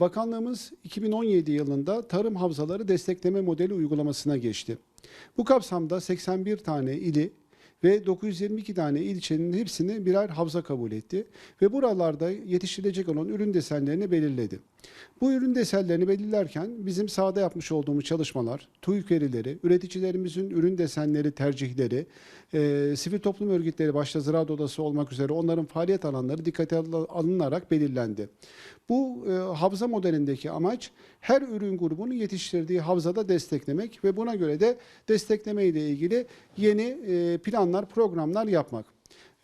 Bakanlığımız 2017 yılında tarım havzaları destekleme modeli uygulamasına geçti. Bu kapsamda 81 tane ili ve 922 tane ilçenin hepsini birer havza kabul etti ve buralarda yetiştirilecek olan ürün desenlerini belirledi. Bu ürün desenlerini belirlerken bizim sahada yapmış olduğumuz çalışmalar, TÜİK verileri, üreticilerimizin ürün desenleri tercihleri, e, sivil toplum örgütleri başta Ziraat Odası olmak üzere onların faaliyet alanları dikkate al- alınarak belirlendi. Bu e, havza modelindeki amaç her ürün grubunun yetiştirdiği havzada desteklemek ve buna göre de destekleme ile ilgili yeni e, planlar, programlar yapmak.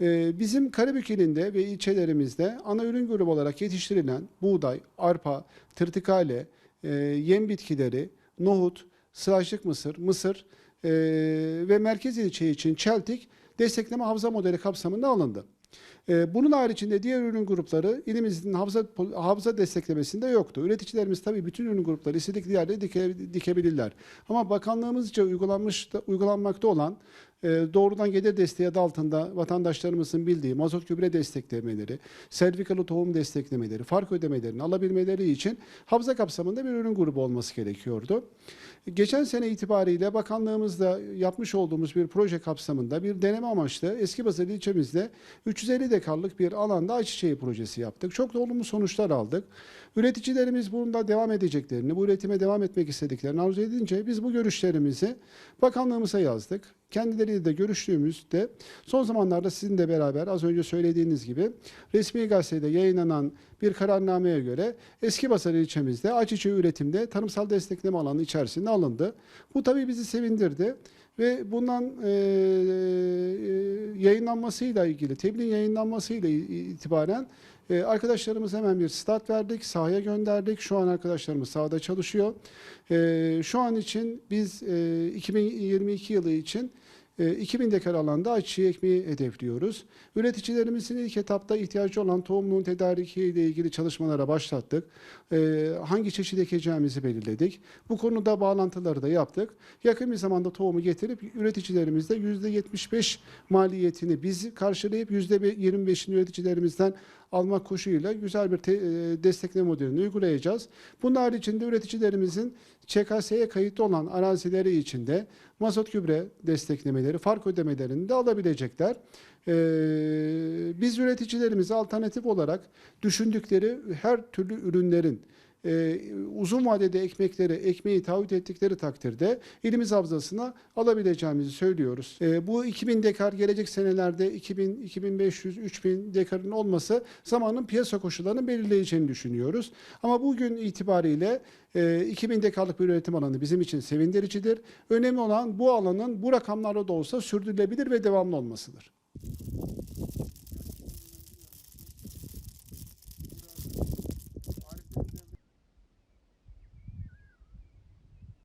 E, Bizim Karabük ilinde ve ilçelerimizde ana ürün grubu olarak yetiştirilen buğday, arpa, tırtıkale, e, yem bitkileri, nohut, sıraçlık mısır, mısır e, ve merkez ilçe için çeltik destekleme havza modeli kapsamında alındı. Ee, Bunun haricinde diğer ürün grupları ilimizin havza, havza desteklemesinde yoktu. Üreticilerimiz tabii bütün ürün grupları istedikleri yerde dike, dikebilirler. Ama bakanlığımızca uygulanmış, uygulanmakta olan e, doğrudan gelir desteği adı altında vatandaşlarımızın bildiği mazot gübre desteklemeleri, sertifikalı tohum desteklemeleri, fark ödemelerini alabilmeleri için havza kapsamında bir ürün grubu olması gerekiyordu. Geçen sene itibariyle bakanlığımızda yapmış olduğumuz bir proje kapsamında bir deneme amaçlı Eskibazar ilçemizde 350 dekarlık bir alanda ayçiçeği projesi yaptık. Çok da olumlu sonuçlar aldık. Üreticilerimiz bunda devam edeceklerini, bu üretime devam etmek istediklerini arzu edince biz bu görüşlerimizi bakanlığımıza yazdık. Kendileriyle de görüştüğümüzde son zamanlarda sizin de beraber az önce söylediğiniz gibi resmi gazetede yayınlanan bir kararnameye göre Eskibasar ilçemizde ayçiçeği üretimde tarımsal destekleme alanı içerisinde alındı. Bu tabii bizi sevindirdi ve bundan e, e, yayınlanmasıyla ilgili, tebliğin yayınlanmasıyla itibaren e, arkadaşlarımız hemen bir start verdik, sahaya gönderdik. Şu an arkadaşlarımız sahada çalışıyor. E, şu an için biz e, 2022 yılı için e, 2000 dekar alanda ayçiçeği ekmeği hedefliyoruz. Üreticilerimizin ilk etapta ihtiyacı olan tohumluğun tedariki ile ilgili çalışmalara başlattık. E, hangi çeşit ekeceğimizi belirledik. Bu konuda bağlantıları da yaptık. Yakın bir zamanda tohumu getirip üreticilerimizde %75 maliyetini biz karşılayıp %25'ini üreticilerimizden almak koşuluyla güzel bir te- e, destekleme modelini uygulayacağız. Bunun haricinde üreticilerimizin ÇKS'ye kayıtlı olan arazileri içinde mazot gübre desteklemeleri, fark ödemelerini de alabilecekler. Ee, biz üreticilerimize alternatif olarak düşündükleri her türlü ürünlerin e, uzun vadede ekmekleri, ekmeği taahhüt ettikleri takdirde ilimiz havzasına alabileceğimizi söylüyoruz. E, bu 2000 dekar gelecek senelerde 2000, 2500, 3000 dekarın olması zamanın piyasa koşullarını belirleyeceğini düşünüyoruz. Ama bugün itibariyle e, 2000 dekarlık bir üretim alanı bizim için sevindiricidir. Önemli olan bu alanın bu rakamlarla da olsa sürdürülebilir ve devamlı olmasıdır.